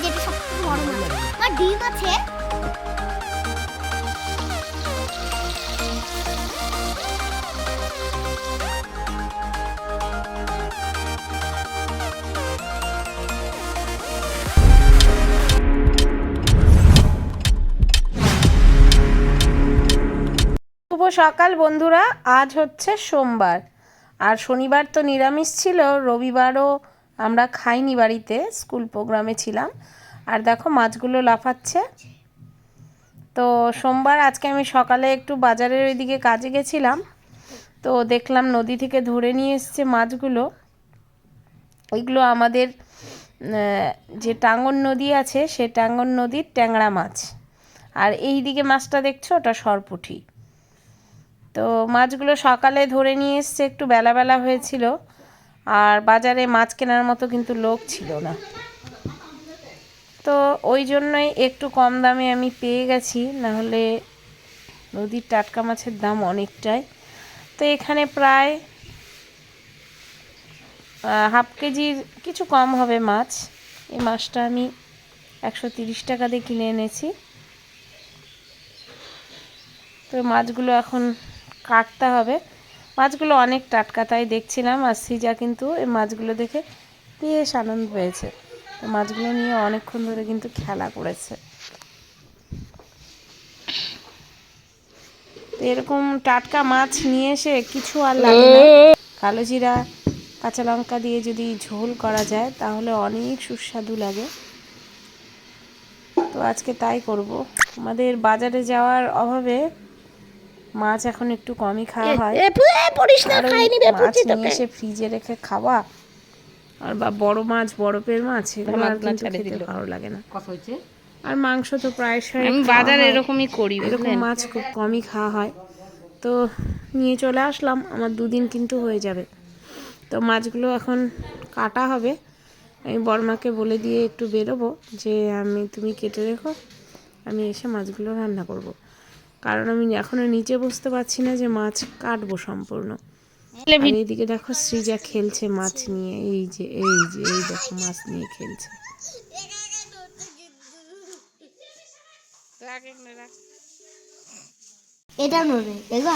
এই যে এটা বড় ডিম আছে। সকাল বন্ধুরা, আজ হচ্ছে সোমবার। আর শনিবার তো নিরামিষ ছিল, রবিবারও আমরা খাইনি বাড়িতে, স্কুল প্রোগ্রামে ছিলাম। আর দেখো মাছগুলো লাফাচ্ছে। তো সোমবার আজকে আমি সকালে একটু বাজারের ওইদিকে কাজে গেছিলাম। তো দেখলাম নদী থেকে ধরে নিয়ে এসছে মাছগুলো। ওইগুলো আমাদের যে টাঙ্গন নদী আছে, সে টাঙ্গন নদীর ট্যাংরা মাছ। আর এই দিকে মাছটা দেখছ, ওটা সরপুঠি। তো মাছগুলো সকালে ধরে নিয়ে এসছে, একটু বেলা বেলা হয়েছিল। আর বাজারে মাছ কেনার মতো কিন্তু লোক ছিল না। তো ওই জন্যই একটু কম দামে আমি পেয়ে গেছি, নাহলে নদীর টাটকা মাছের দাম অনেকটাই। তো এখানে প্রায় হাফ কেজির কিছু কম হবে মাছ। এই মাছটা আমি একশো তিরিশ টাকা দিয়ে কিনে এনেছি। তো মাছগুলো এখন কাটতে হবে। মাছগুলো অনেক টাটকা, তাই দেখছিলাম। আর সিজা কিন্তু এই মাছগুলো দেখে বেশ আনন্দ পেয়েছে মাছগুলো নিয়ে অনেকক্ষণ ধরে কিন্তু খেলা করেছে। তো এরকম টাটকা মাছ নিয়ে এসে কিছু আর লাগে না। কালো জিরা, কাঁচা লঙ্কা দিয়ে যদি ঝোল করা যায়, তাহলে অনেক সুস্বাদু লাগে। তো আজকে তাই করব। আমাদের বাজারে যাওয়ার অভাবে মাছ এখন একটু কমই খাওয়া হয়। মাছ নিয়ে এসে ফ্রিজে রেখে খাওয়া। আর বা বড় মাছ বরফের মাছ এগুলো আর কিন্তু খেতে ভালো লাগে না। আর মাংস তো প্রায়শই আমি বাজারে এরকমই করি এরকম বুঝলেন? মাছ খুব কমই খাওয়া হয়। তো নিয়ে চলে আসলাম আমার দুদিন কিন্তু হয়ে যাবে। তো মাছগুলো এখন কাটা হবে। আমি বর্মাকে বলে দিয়ে একটু বেরোবো যে আমি তুমি কেটে রেখো আমি এসে মাছগুলো রান্না করব। কারণ আমি এখনও নিচে বসতে পারছি না যে মাছ কাটবো সম্পূর্ণ। আর এইদিকে দেখো সৃজা খেলছে মাছ নিয়ে এই যে এই যে এই দেখো মাছ নিয়ে খেলছে। এটা দেখো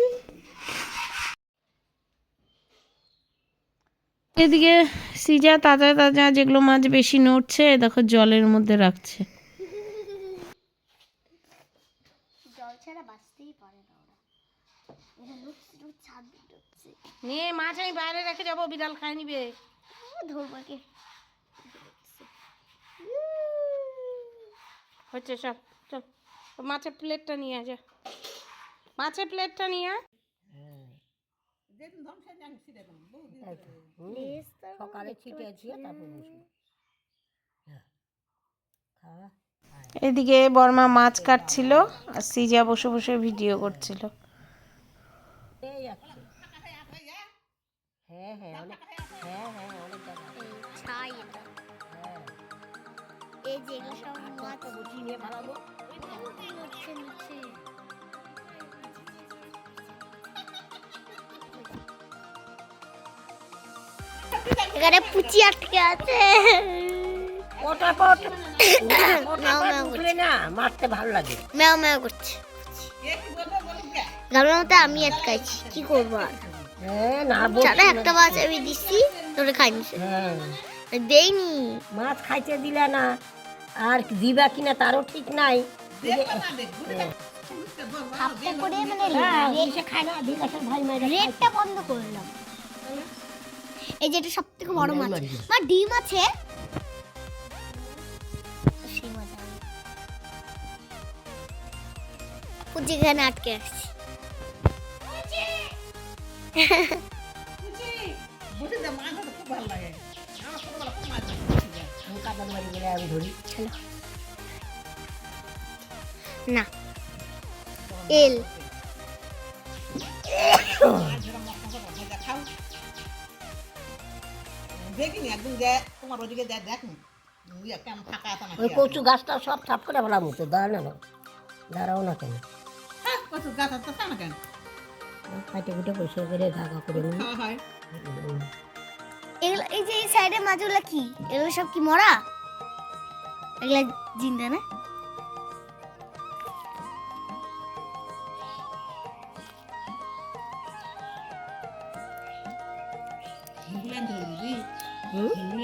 এদিকে সিজা তাজা তাজা যেগুলো মাছ বেশি নড়ছে দেখো জলের মধ্যে রাখছে। না মাছ আমি বাইরে রেখে যাব বিড়াল খাই নিবে। ধরবো হচ্ছে সব চল। মাছের প্লেটটা নিয়ে যা। মাছের প্লেটটা নিয়ে সকালে ছিটে তারপর খাওয়া এদিকে বর্মা মাছ কাটছিল আর সিজা বসে বসে ভিডিও করছিল। এই হ্যাঁ হ্যাঁ অনেক হ্যাঁ হ্যাঁ অনেক ছাই হ্যাঁ। এই যে সব মাছ। নিয়ে ভাড়াবো হচ্ছে নিচে এখানে পুচি আটকে আছে। মারতে ভালো লাগে। ম্যাও ম্যাও করছে। গামলার মধ্যে আমি আটকাইছি কি করব আর? হ্যাঁ চাটা একটা মাছ আমি দিচ্ছি তোরে খাই নিছে। হ্যাঁ। দেইনি। মাছ খাইতে দিলে না। আর দিবা কিনা তারও ঠিক নাই। করে মানে। রেটটা বন্ধ করলাম এই যে এটা সব থেকে বড় মাছ। মা ডিম আছে। আমি। আটকে আসছি। না। এল। দেখিনি একদিন দে তোমার ওদিকে দে দেখুন। কেমন ফাঁকা আছে ওই কচু গাছটা সব সাফ করে ফেলাম তো দাঁড়ানো না দাঁড়াও। না কেন? হ্যাঁ কত গাছ তো না কেন? কাটে কুটে পরিষ্কার করে ঢাকা করে নিই। এগুলো এই যে এই সাইডে মাছগুলো কি? এগুলো সব কি মরা? এগুলা জিন্দা না?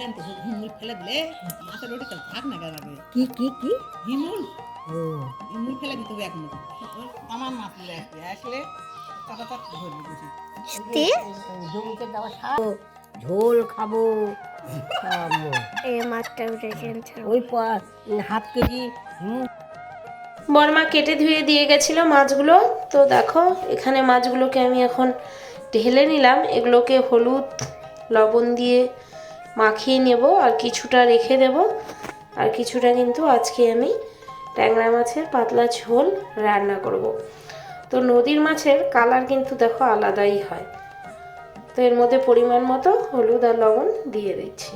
হুম? হিমুল আনতে হিমুল ফেলে দিলে থাক না কি কি কি? হিমুল ও। হিমুল ফেলে দিতে হবে এখন আমার মাছ নিয়ে আসবে আসলে কথা ধরবে বুঝি জমিতে দেওয়া খাব ঝোল খাব। এই মাছটা উঠেছেন ওই হাফ কেজি বর্মা কেটে ধুয়ে দিয়ে গেছিল মাছগুলো। তো দেখো এখানে মাছগুলোকে আমি এখন ঢেলে নিলাম। এগুলোকে হলুদ লবণ দিয়ে মাখিয়ে নেব আর কিছুটা রেখে দেব। আর কিছুটা কিন্তু আজকে আমি ট্যাংরা মাছের পাতলা ঝোল রান্না করব। তো নদীর মাছের কালার কিন্তু দেখো আলাদাই হয়। তো এর মধ্যে পরিমাণ মতো হলুদ আর লবণ দিয়ে দিচ্ছি।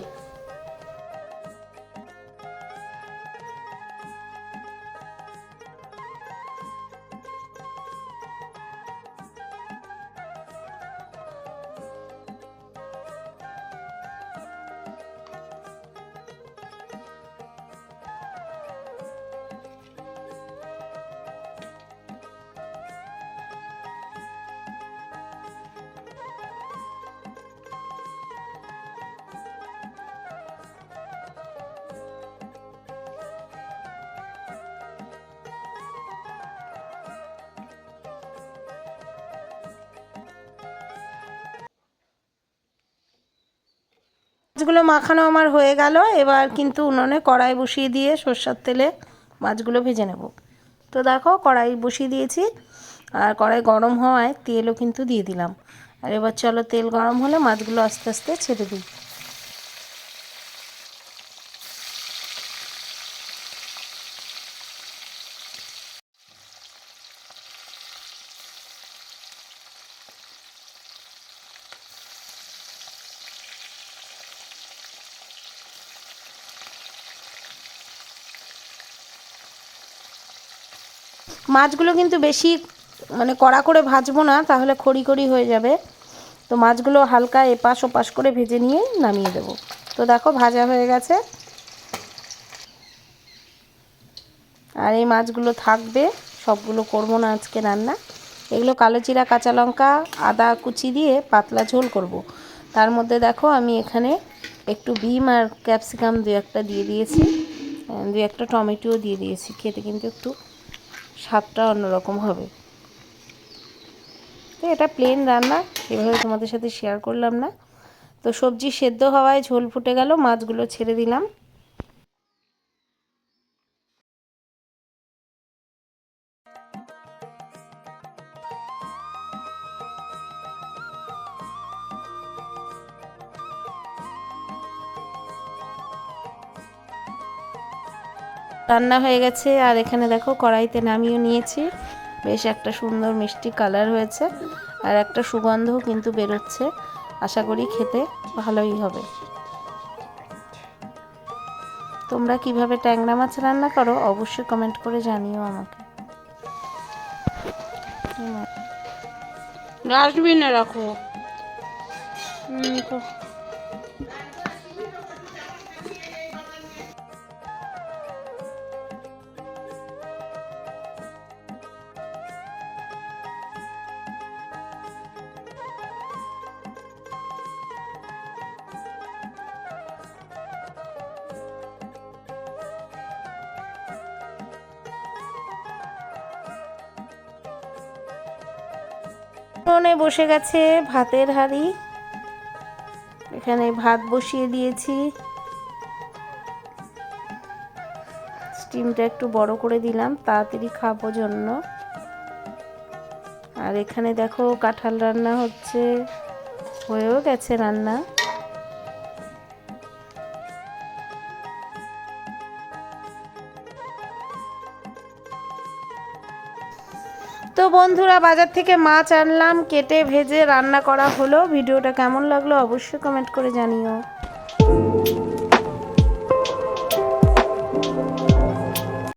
মাছগুলো মাখানো আমার হয়ে গেল। এবার কিন্তু উনুনে কড়াই বসিয়ে দিয়ে সর্ষার তেলে মাছগুলো ভেজে নেব। তো দেখো কড়াই বসিয়ে দিয়েছি আর কড়াই গরম হওয়ায় তেলও কিন্তু দিয়ে দিলাম। আর এবার চলো তেল গরম হলে মাছগুলো আস্তে আস্তে ছেড়ে দিই। মাছগুলো কিন্তু বেশি মানে কড়া করে ভাজবো না, তাহলে খড়ি খড়ি হয়ে যাবে। তো মাছগুলো হালকা এপাশ ওপাশ করে ভেজে নিয়ে নামিয়ে দেবো। তো দেখো ভাজা হয়ে গেছে। আর এই মাছগুলো থাকবে, সবগুলো করব না আজকে রান্না। এগুলো কালো জিরা, কাঁচা লঙ্কা, আদা কুচি দিয়ে পাতলা ঝোল করব। তার মধ্যে দেখো আমি এখানে একটু বিম আর ক্যাপসিকাম দু একটা দিয়ে দিয়েছি। দু একটা টমেটোও দিয়ে দিয়েছি, খেতে কিন্তু একটু স্বাদটা অন্যরকম হবে। তো এটা প্লেন রান্না, এভাবে তোমাদের সাথে শেয়ার করলাম না। তো সবজি সেদ্ধ হওয়ায় ঝোল ফুটে গেল, মাছগুলো ছেড়ে দিলাম। রান্না হয়ে গেছে। আর এখানে দেখো কড়াইতে নামিয়ে নিয়েছি। বেশ একটা সুন্দর মিষ্টি কালার হয়েছে। আর একটা সুগন্ধও কিন্তু বেরোচ্ছে। আশা করি খেতে ভালোই হবে। তোমরা কীভাবে ট্যাংরা মাছ রান্না করো অবশ্যই কমেন্ট করে জানিও আমাকে। ডাস্টবিনে রাখো। উনুনে বসে গেছে ভাতের হাঁড়ি। এখানে ভাত বসিয়ে দিয়েছি। স্টিমটা একটু বড় করে দিলাম, তাড়াতাড়ি খাব জন্য। আর এখানে দেখো কাঁঠাল রান্না হচ্ছে। হয়েও গেছে রান্না। তো বন্ধুরা, বাজার থেকে মাছ আনলাম, কেটে ভেজে রান্না করা হলো। ভিডিওটা কেমন লাগল অবশ্যই কমেন্ট করে জানিও।